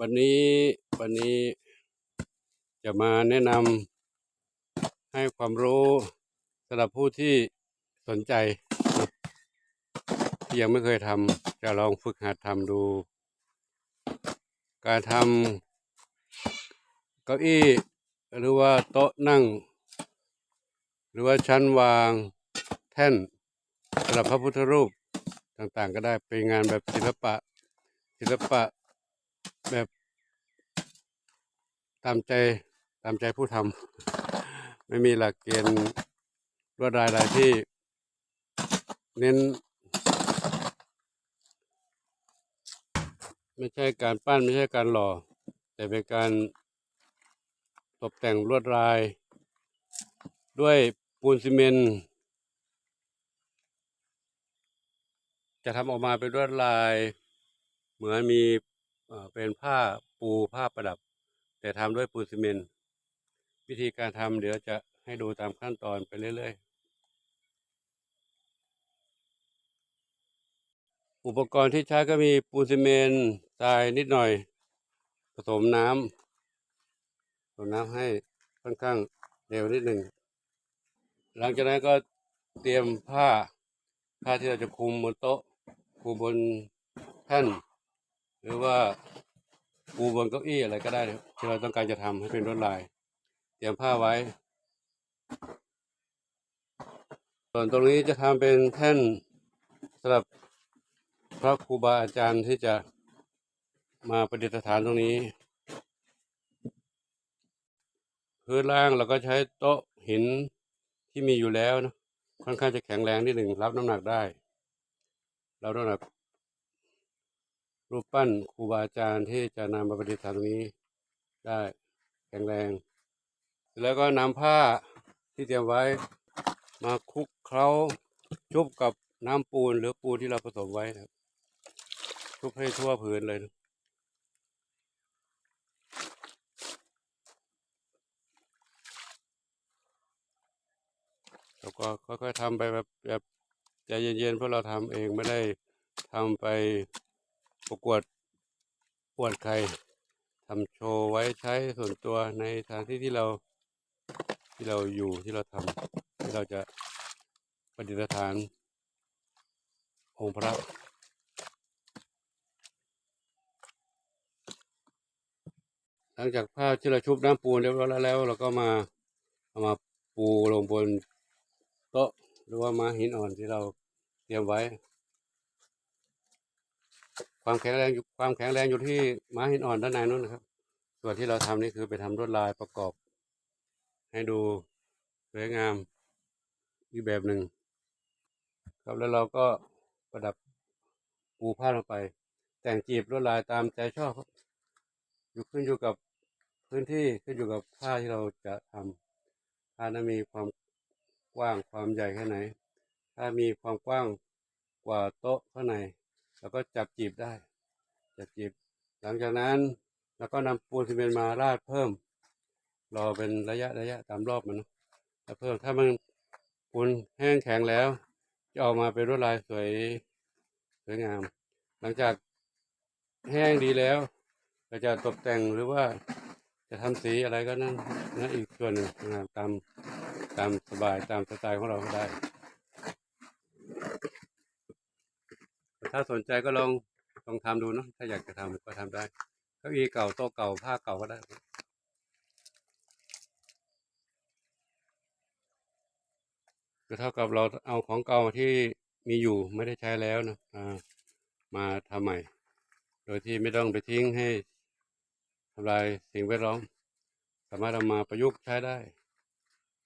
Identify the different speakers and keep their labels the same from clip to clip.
Speaker 1: วันนี้วันนี้จะมาแนะนำให้ความรู้สำหรับผู้ที่สนใจ ที่ยังไม่เคยทำจะลองฝึกหัดทำดู การทำเก้าอี้หรือว่าโต๊ะนั่ง หรือว่าชั้นวางแท่นสำหรับพระพุทธรูปต่างๆ ก็ได้เป็นงานแบบศิลปะ ศิลปะ แบบตามใจตามใจผู้ทำไม่มีหลักเกณฑ์ลวดลายอะไรที่ เน้น ไม่ใช่การปั้นไม่ใช่การหล่อ แต่เป็นการตกแต่งลวดลาย ด้วยปูนซีเมนต์จะทำออกมาเป็นลวดลาย เหมือนมี เป็นผ้าปูผ้าประดับ แต่ทำด้วยปูนซีเมนต์วิธีการทำเดี๋ยวจะให้ดูตามขั้นตอนไปเรื่อย ๆ อุปกรณ์ที่ใช้ก็มีปูนซีเมนต์ทรายนิดหน่อย ผสมน้ำผสมน้ำให้ค่อนข้างเร็วนิดหนึ่ง หลังจากนั้นก็เตรียมผ้าผ้าที่เราจะคุมบนโต๊ะคุมบนแท่น หรือว่าปูบนเก้าอี้อะไรก็ได้นะที่เราต้องการจะทำให้เป็นลวดลาย เตรียมผ้าไว้ ส่วนตรงนี้จะทำเป็นแท่นสำหรับพระครูบาอาจารย์ที่จะมาประดิษฐานตรงนี้ พื้นล่างเราก็ใช้โต๊ะหินที่มีอยู่แล้วนะค่อนข้างจะแข็งแรงนิดหนึ่งรับน้ำหนักได้ เรับน้ำหนัก รูปปั้นครูบาอาจารย์ที่จะนำมาประดิษฐานตรงนี้ได้แข็งแรง แล้วก็นำผ้าที่เตรียมไว้มาคลุกเคล้าชุบกับน้ำปูนหรือปูนที่เราผสมไว้ครับชุบให้ทั่วผืนเลยนะแล้วก็ค่อยๆทำไปแบบแบบใจเย็นๆเพราะเราทำเองไม่ได้ทำไป ประกวดปวดใครทำโชว์ไว้ใช้ส่วนตัวในสถานที่ที่เราที่เราอยู่ที่เราทำที่เราจะประดิษฐานองค์พระหลังจากผ้าที่เราชุบน้ำปูนเรียบร้อยแล้ว เราก็มาเอามาปูลงบนโต๊ะหรือว่ามาหินอ่อนที่เราเตรียมไว้ ความแข็งแรงอยู่ความแข็งแรงอยู่ที่ม้าหินอ่อนด้านในนู้นนะครับ ส่วนที่เราทำนี่คือไปทำลวดลายประกอบ ให้ดูสวยงามอีกแบบหนึ่งครับแล้วเราก็ประดับปูผ้าลงไป แต่งจีบลวดลายตามใจชอบครับอยู่ขึ้นอยู่กับพื้นที่ขึ้นอยู่กับผ้าที่เราจะทำผ้านั้นมีความกว้างความใหญ่แค่ไหน ถ้ามีความกว้างกว่าโต๊ะข้างใน เราก็จับจีบได้ จับจีบ หลังจากนั้นเราก็นำปูนซีเมนต์มาราดเพิ่ม รอเป็นระยะระยะตามรอบมันนะแล้วเพิ่มถ้ามันปูนแห้งแข็งแล้ว จะออกมาเป็นลวดลายสวยสวยงาม หลังจากแห้งดีแล้วเราจะตกแต่งหรือว่าจะทำสีอะไรก็นั่นนั่นอีกส่วนหนึ่งนะครับตามตามสบายตามสไตล์ของเราก็ได้ ถ้าสนใจก็ลองลองทำดูเนาะถ้าอยากจะทำก็ทำได้เก้าอี้เก่าโต๊ะเก่าผ้าเก่าก็ได้ก็เท่ากับเราเอาของเก่าที่มีอยู่ไม่ได้ใช้แล้วนะอ่ามาทำใหม่ โดยที่ไม่ต้องไปทิ้งให้ทำลายสิ่งแวดล้อม สามารถเอามาประยุกต์ใช้ได้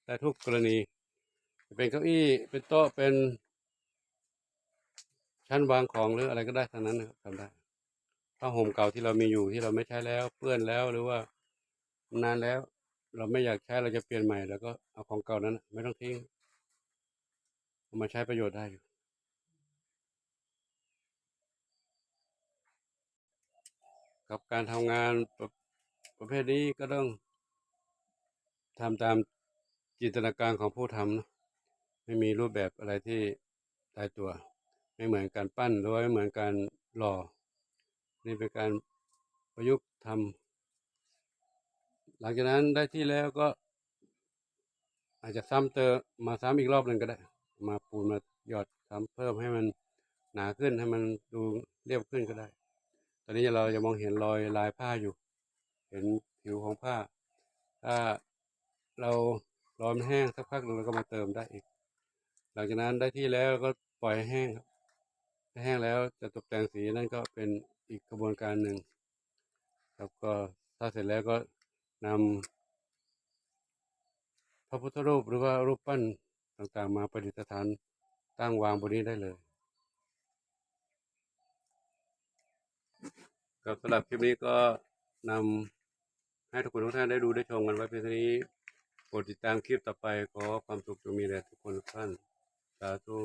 Speaker 1: ได้ทุกกรณี จะเป็นเก้าอี้เป็นโต๊ะเป็น ชั้นวางของหรืออะไรก็ได้ทั้งนั้นนะครับทำได้ผ้าห่มเก่าที่เรามีอยู่ที่เราไม่ใช้แล้วเปื้อนแล้วหรือว่านานแล้ว เราไม่อยากใช้เราจะเปลี่ยนใหม่แล้วก็เอาของเก่านั้นนะไม่ต้องทิ้งเอามาใช้ประโยชน์ได้อยู่กับการทำงานประประเภทนี้ก็ต้องทำตามจินตนาการของผู้ทำนะไม่มีรูปแบบอะไรที่ตายตัว ไม่เหมือนการปั้นหรือว่าไม่เหมือนการหล่อ นี่เป็นการประยุกต์ทำหลังจากนั้นได้ที่แล้วก็ อาจจะซ้ำเติมมาซ้ำอีกรอบหนึ่งก็ได้ มาปูนมาหยอดซ้ำเพิ่มให้มันหนาขึ้นให้มันดูเรียบขึ้นก็ได้ ตอนนี้เราจะมองเห็นรอยลายผ้าอยู่ เห็นผิวของผ้า ถ้าเรารอนแห้งสักพักหนึ่งเราก็มาเติมได้อีก หลังจากนั้นได้ที่แล้วก็ปล่อยแห้งครับ แห้งแล้วจะตกแต่งสีนั่นก็เป็นอีกกระบวนการหนึ่งครับก็ถ้าเสร็จแล้วก็นำพระพุทธรูปหรือว่ารูปปั้นต่างๆ มาประดิษฐานตั้งวางบนนี้ได้เลยครับสำหรับคลิปนี้ก็นำให้ทุกคนทุกท่านได้ดูได้ชมกันไว้เพียงเท่านี้โปรดติดตามคลิปต่อไปขอความสุขจงมีแด่ทุกคนทุกท่านสาธุ